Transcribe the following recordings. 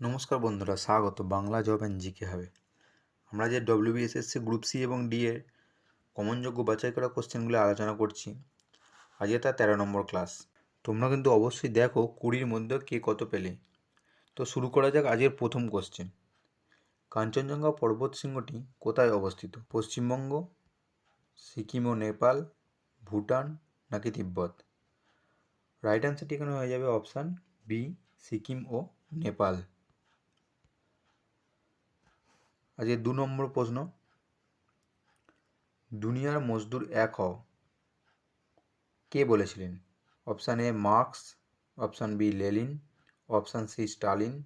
নমস্কার বন্ধুরা, স্বাগত। বাংলা জব অ্যান্ড জিকে হবে। আমরা যে ডব্লিউবিএসএসসি গ্রুপ সি এবং ডি এর কমনযোগ্য বাছাই করা কোশ্চেনগুলো আলোচনা করছি। আজকে তার তেরো নম্বর ক্লাস তোমরা কিন্তু অবশ্যই দেখো কুড়ির মধ্যে কে কত পেলে। তো শুরু করা যাক আজকের প্রথম কোশ্চেন কাঞ্চনজঙ্ঘা পর্বত শৃঙ্গটি কোথায় অবস্থিত? পশ্চিমবঙ্গ, সিকিম ও নেপাল, ভুটান নাকি তিব্বত? রাইট অ্যান্সারটি এখানে হয়ে যাবে অপশান বি সিকিম ও নেপাল। আজকে দু নম্বর প্রশ্ন। দুনিয়ার মজদুর এক হও। কে বলেছিলেন? Option A Marx, option B Lenin option C Stalin,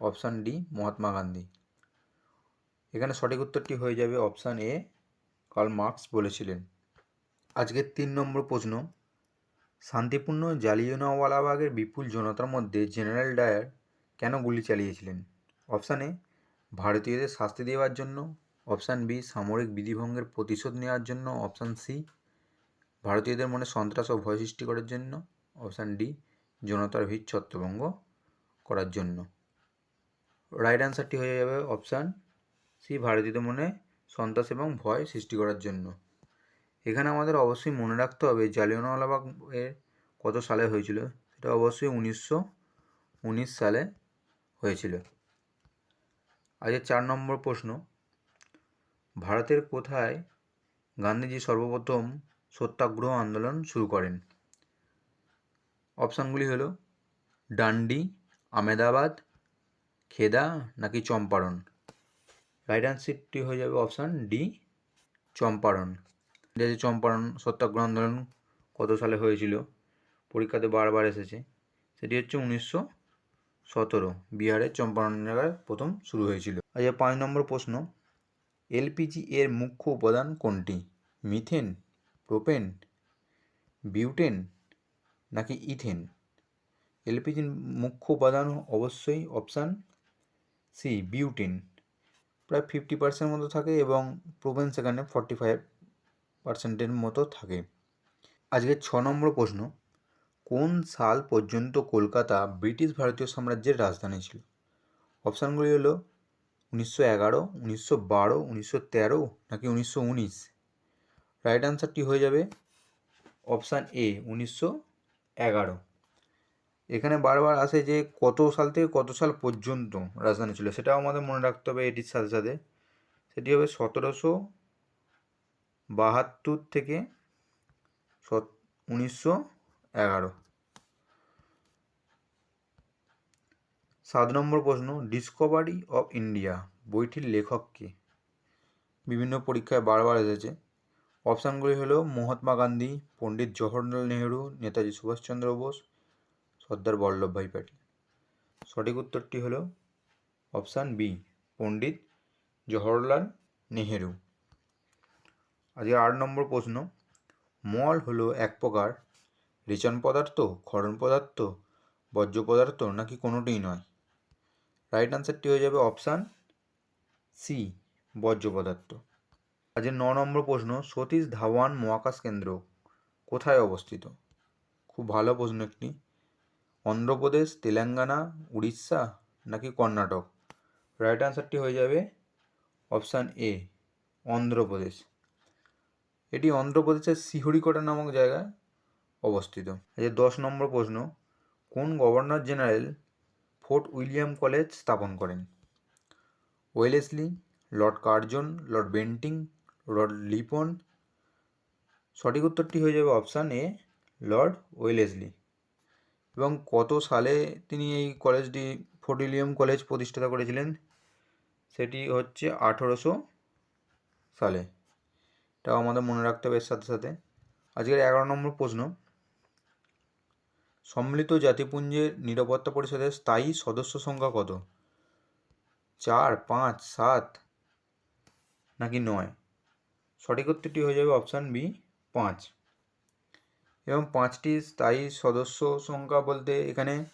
option D Mahatma Gandhi. এখানে সঠিক উত্তরটি হয়ে যাবে অপশান এ কার্ল মার্কস বলেছিলেন। আজকের তিন নম্বর প্রশ্ন। শান্তিপূর্ণ জালিয়ানওয়ালাবাগের বিপুল জনতার মধ্যে জেনারেল ডায়ার কেন গুলি চালিয়েছিলেন? অপশান এ ভারতীয়দের শাস্তি দেওয়ার জন্য অপশান বি সামরিক বিধিভঙ্গের প্রতিশোধ নেওয়ার জন্য অপশান সি ভারতীয়দের মনে সন্ত্রাস ও ভয় সৃষ্টি করার জন্য অপশান ডি জনতার ভিড় ছত্রভঙ্গ করার জন্য। রাইট অ্যান্সারটি হয়ে যাবে অপশান সি ভারতীয়দের মনে সন্ত্রাস এবং ভয় সৃষ্টি করার জন্য। এখানে আমাদের অবশ্যই মনে রাখতে হবে জালিয়ানওয়ালাবাগ এর কত সালে হয়েছিল? সেটা অবশ্যই উনিশশো উনিশ সালে হয়েছিল। আজকে চার নম্বর প্রশ্ন, ভারতের কোথায় গান্ধীজি সর্বপ্রথম সত্যাগ্রহ আন্দোলন শুরু করেন? অপশানগুলি হলো ডান্ডি আমেদাবাদ খেদা নাকি চম্পারণ? রাইট অ্যান্সারটি হয়ে যাবে অপশান ডি, চম্পারণ। যে চম্পারণ সত্যাগ্রহ আন্দোলন কত সালে হয়েছিল? পরীক্ষাতে বারবার এসেছে। সেটি হচ্ছে উনিশশো সতেরো, বিহারের চম্পারণ জায়গায় প্রথম শুরু হয়েছিল। আচ্ছা পাঁচ নম্বর প্রশ্ন। এলপিজি এর মুখ্য উপাদান কোনটি? মিথেন, প্রোপেন, বিউটেন নাকি ইথেন? এলপিজির মুখ্য উপাদান অবশ্যই অপশান সি, বিউটেন। প্রায় ফিফটি পার্সেন্ট মতো থাকে এবং প্রোপেন সেখানে ফর্টি ফাইভ পার্সেন্টের মতো থাকে। আজকে ছ নম্বর প্রশ্ন। কোন সাল পর্যন্ত কলকাতা ব্রিটিশ ভারতীয় সাম্রাজ্যের রাজধানী ছিল? অপশানগুলি হলো উনিশশো এগারো, উনিশশো বারো, উনিশশো তেরো নাকি উনিশশো উনিশ? রাইট আনসারটি হয়ে যাবে অপশান এ, উনিশশো এগারো। এখানে বারবার আসে যে কত সাল থেকে কত সাল পর্যন্ত রাজধানী ছিল, সেটাও আমাদের মনে রাখতে হবে এটির সাথে সাথে। সেটি হবে সতেরোশো বাহাত্তর থেকে উনিশশো এগারো। সাত নম্বর প্রশ্ন ডিসকভারি অফ ইন্ডিয়া বইটির লেখক কে? বিভিন্ন পরীক্ষায় বারবার এসেছে। অপশানগুলি হলো মহাত্মা গান্ধী, পণ্ডিত জওহরলাল নেহেরু, নেতাজি সুভাষচন্দ্র বোস, সর্দার বল্লভভাই প্যাটেল। সঠিক উত্তরটি হলো অপশান বি, পণ্ডিত জওহরলাল নেহেরু। আজকে আট নম্বর প্রশ্ন, মল হলো এক প্রকার রেচন পদার্থ, ক্ষরণ পদার্থ, বর্জ্য পদার্থ নাকি কোনোটিই নয়? রাইট আনসারটি হয়ে যাবে অপশান সি বর্জ্য পদার্থ। আজকে ন নম্বর প্রশ্ন, সতীশ ধাওয়ান মহাকাশ কেন্দ্র কোথায় অবস্থিত? খুব ভালো প্রশ্ন একটি। অন্ধ্রপ্রদেশ, তেলেঙ্গানা, উড়িষ্যা নাকি কর্ণাটক? রাইট আনসারটি হয়ে যাবে অপশান এ অন্ধ্রপ্রদেশ। এটি অন্ধ্রপ্রদেশের সিহরিকোটা নামক জায়গায় অবস্থিত। এই দশ নম্বর প্রশ্ন, কোন governor general Fort William college স্থাপন করেন? Wellesley, Lord Curzon, Lord Bentinck, Lord Ripon. সঠিক উত্তরটি হয়ে যাবে অপশান এ, লর্ড ওয়েলেসলি। এবং কত সালে তিনি এই কলেজটি, ফোর্ট উইলিয়াম কলেজ প্রতিষ্ঠাতা করেছিলেন? সেটি হচ্ছে আঠেরোশো সালে। এটাও আমাদের মনে রাখতে হবে এর সাথে সাথে। আজকের এগারো নম্বর প্রশ্ন সম্মিলিত জাতিপুঞ্জের নিরাপত্তা পরিষদের স্থায়ী সদস্য সংখ্যা কত? চার, পাঁচ, সাত নাকি নয়? সঠিক উত্তরটি হয়ে যাবে অপশান বি পাঁচ। এবং পাঁচটি স্থায়ী সদস্য সংখ্যা বলতে এখানে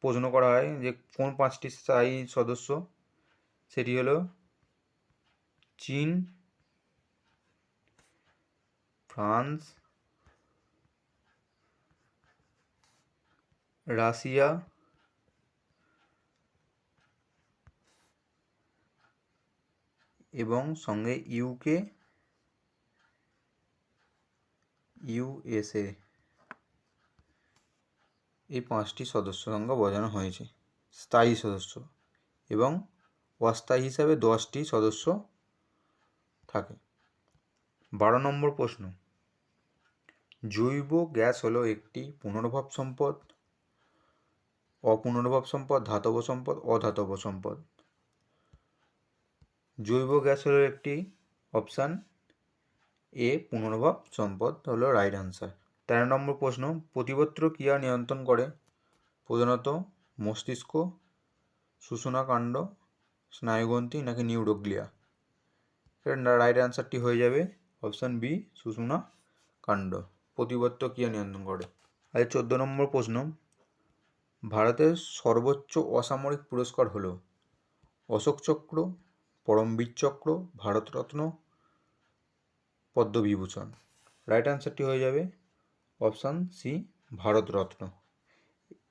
প্রশ্ন করা হয় যে কোন পাঁচটি স্থায়ী সদস্য? সেটি হলো চীন, ফ্রান্স রাশিয়া, এবং সঙ্গে ইউকে ইউএসএ এই পাঁচটি সদস্য সংখ্যা বোঝানো হয়েছে। স্থায়ী সদস্য এবং অস্থায়ী হিসাবে দশটি সদস্য থাকে। বারো নম্বর প্রশ্ন। জৈব গ্যাস হলো একটি পুনর্ভাব সম্পদ। অপুনর্ভব সম্পদ, ধাতব সম্পদ, অধাতব সম্পদ। জৈব গ্যাস হলো একটি অপশান। এ পুনর্ভব সম্পদ হলো রাইট আনসার। তেরো নম্বর প্রশ্ন প্রতিবত্র ক্রিয়া নিয়ন্ত্রণ করে? প্রধানত মস্তিষ্ক কাণ্ড স্নায়ুগ্রন্থি নাকি নিউরোগ্লিয়া? রাইট অ্যান্সারটি হয়ে যাবে অপশান বি সুষুম্না কাণ্ড প্রতিবত্ত ক্রিয়া নিয়ন্ত্রণ করে। আর চোদ্দ নম্বর প্রশ্ন ভারতের সর্বোচ্চ অসামরিক পুরস্কার হলো অশোক চক্র, পরমবীর চক্র, ভারতরত্ন, পদ্মবিভূষণ। রাইট অ্যান্সারটি হয়ে যাবে অপশান সি ভারতরত্ন।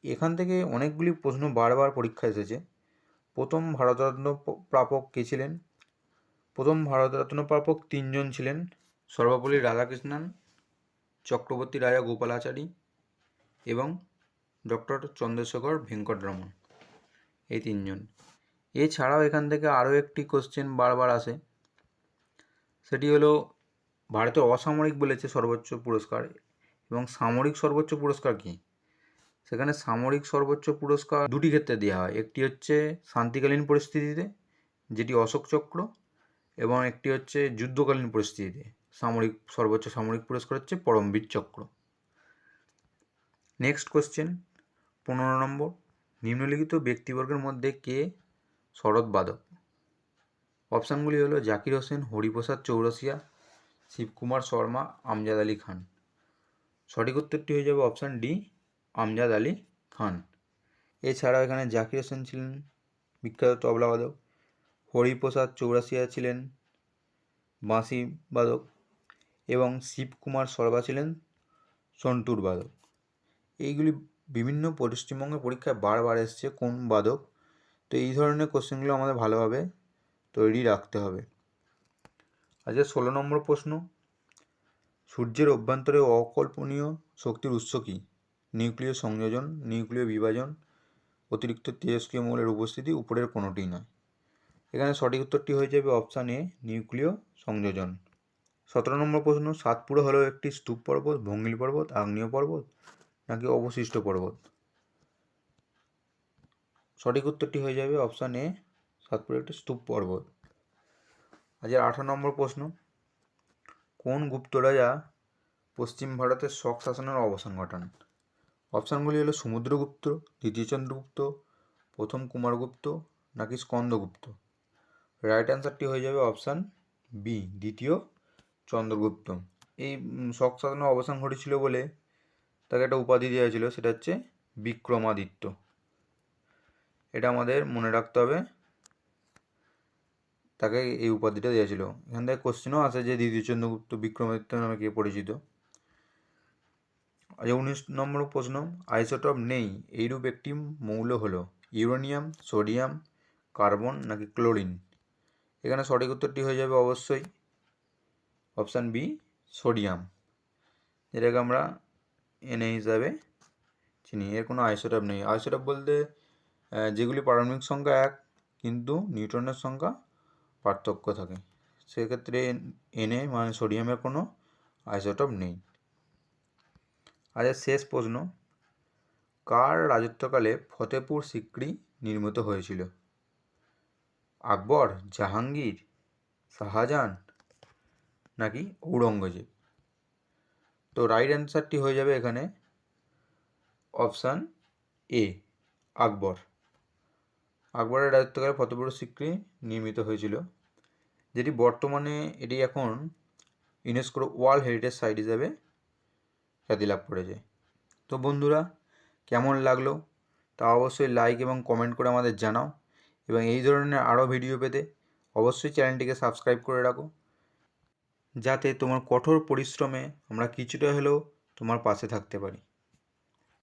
এখান থেকে অনেকগুলি প্রশ্ন বারবার পরীক্ষা এসেছে। প্রথম ভারতরত্ন প্রাপক কে ছিলেন? প্রথম ভারতরত্ন প্রাপক তিনজন ছিলেন। সর্বপল্লী রাধাকৃষ্ণন, চক্রবর্তী রাজা গোপালাচারী এবং ডক্টর চন্দ্রশেখর ভেঙ্কটরমন, এই তিনজন। এছাড়াও এখান থেকে আরও একটি কোশ্চেন বারবার আসে। সেটি হলো, ভারতের অসামরিক বলেছে সর্বোচ্চ পুরস্কার এবং সামরিক সর্বোচ্চ পুরস্কার কী? সেখানে সামরিক সর্বোচ্চ পুরস্কার দুটি ক্ষেত্রে দেওয়া হয়। একটি হচ্ছে শান্তিকালীন পরিস্থিতিতে, যেটি অশোক চক্র, এবং একটি হচ্ছে যুদ্ধকালীন পরিস্থিতিতে। সামরিক, সর্বোচ্চ সামরিক পুরস্কার হচ্ছে পরমবীর চক্র। নেক্সট কোশ্চেন পনেরো নম্বর, নিম্নলিখিত ব্যক্তিবর্গের মধ্যে কে? শরৎ বাদক। অপশানগুলি হলো জাকির হোসেন, হরিপ্রসাদ চৌরসিয়া, শিবকুমার শর্মা, আমজাদ আলী খান। সঠিক উত্তরটি হয়ে যাবে অপশান ডি, আমজাদ আলী খান। এছাড়াও এখানে জাকির হোসেন ছিলেন, বিখ্যাত তবলাবাদক হরিপ্রসাদ চৌরাসিয়া ছিলেন, বাঁশি বাদক। এবং শিবকুমার সর্বা ছিলেন, সন্টুর বাদক। এইগুলি বিভিন্ন পশ্চিমবঙ্গের পরীক্ষায় বারবার এসছে কোন বাদক। তো এই ধরনের কোশ্চেনগুলো আমাদের ভালোভাবে তৈরি রাখতে হবে। আজকে ষোলো নম্বর প্রশ্ন। সূর্যের অভ্যন্তরে অকল্পনীয় শক্তির উৎস কী? নিউক্লিয় সংযোজন, নিউক্লিয় বিভাজন, অতিরিক্ত তেজস্ক্রিয় মৌলের উপস্থিতি উপরের কোনোটিই নয়। এখানে সঠিক উত্তরটি হয়ে যাবে অপশান এ, নিউক্লিয় সংযোজন। সতেরো নম্বর প্রশ্ন, সাতপুরা হলো একটি স্তূপ পর্বত, ভঙ্গিল পর্বত, আগ্নেয় পর্বত? নাকি অবশিষ্ট পর্বত? সঠিক উত্তরটি হয়ে যাবে অপশান এ সাতপুরা একটি স্তূপ পর্বত। আজকের আঠারো নম্বর প্রশ্ন। কোন গুপ্ত রাজা পশ্চিম ভারতের শক শাসনের অবসান ঘটান? অপশানগুলি হলো সমুদ্রগুপ্ত দ্বিতীয় চন্দ্রগুপ্ত প্রথম কুমারগুপ্ত নাকি স্কন্দগুপ্ত? রাইট অ্যান্সারটি হয়ে যাবে অপশান বি দ্বিতীয় চন্দ্রগুপ্ত। এই শক শাসনের অবসান ঘটেছিল বলে তাকে একটা উপাধি দেওয়া ছিল সেটা হচ্ছে বিক্রমাদিত্য। এটা আমাদের মনে রাখতে হবে। তাকে এই উপাধিটা দেওয়া দিয়েছিল এখান থেকে কোশ্চেনও আছে যে দ্বিতীয় চন্দ্রগুপ্ত বিক্রমাদিত্য নামে কে পরিচিত। আচ্ছা উনিশ নম্বর প্রশ্ন। আইসোটপ নেই, এইরূপ একটি মৌল হলো, ইউরেনিয়াম, সোডিয়াম, কার্বন নাকি ক্লোরিন? এখানে সঠিক উত্তরটি হয়ে যাবে অবশ্যই। Option B, sodium. যেটাকে আমরা এনএ হিসাবে চিনি, এর কোনো আইসোটপ নেই। আইসোটপ বলতে যেগুলি পারমাণবিক সংখ্যা এক, কিন্তু নিউট্রনের সংখ্যা পার্থক্য থাকে। সেক্ষেত্রে এনএ মানে সোডিয়ামের কোনো আইসোটপ নেই। আচ্ছা শেষ প্রশ্ন। কার রাজত্বকালে ফতেপুর সিক্রি নির্মিত হয়েছিল? আকবর, জাহাঙ্গীর, শাহজাহান নাকি ঔরঙ্গজেব? তো রাইট অ্যান্সারটি হয়ে যাবে এখানে অপশান এ আকবর। আকবরের রাজত্বকালে ফতেপুর সিক্রি নির্মিত হয়েছিল, যেটি বর্তমানে এটি এখন ইউনেস্কোর ওয়ার্ল্ড হেরিটেজ সাইট হিসাবে খ্যাতি লাভ করেছে। তো বন্ধুরা, কেমন লাগল তা অবশ্যই লাইক এবং কমেন্ট করে আমাদের জানাও, এবং এই ধরনের আরও ভিডিও পেতে অবশ্যই চ্যানেলটিকে সাবস্ক্রাইব করে রাখো। যাতে তোমার কঠোর পরিশ্রমে আমরা কিছুটা হলেও তোমার পাশে থাকতে পারি।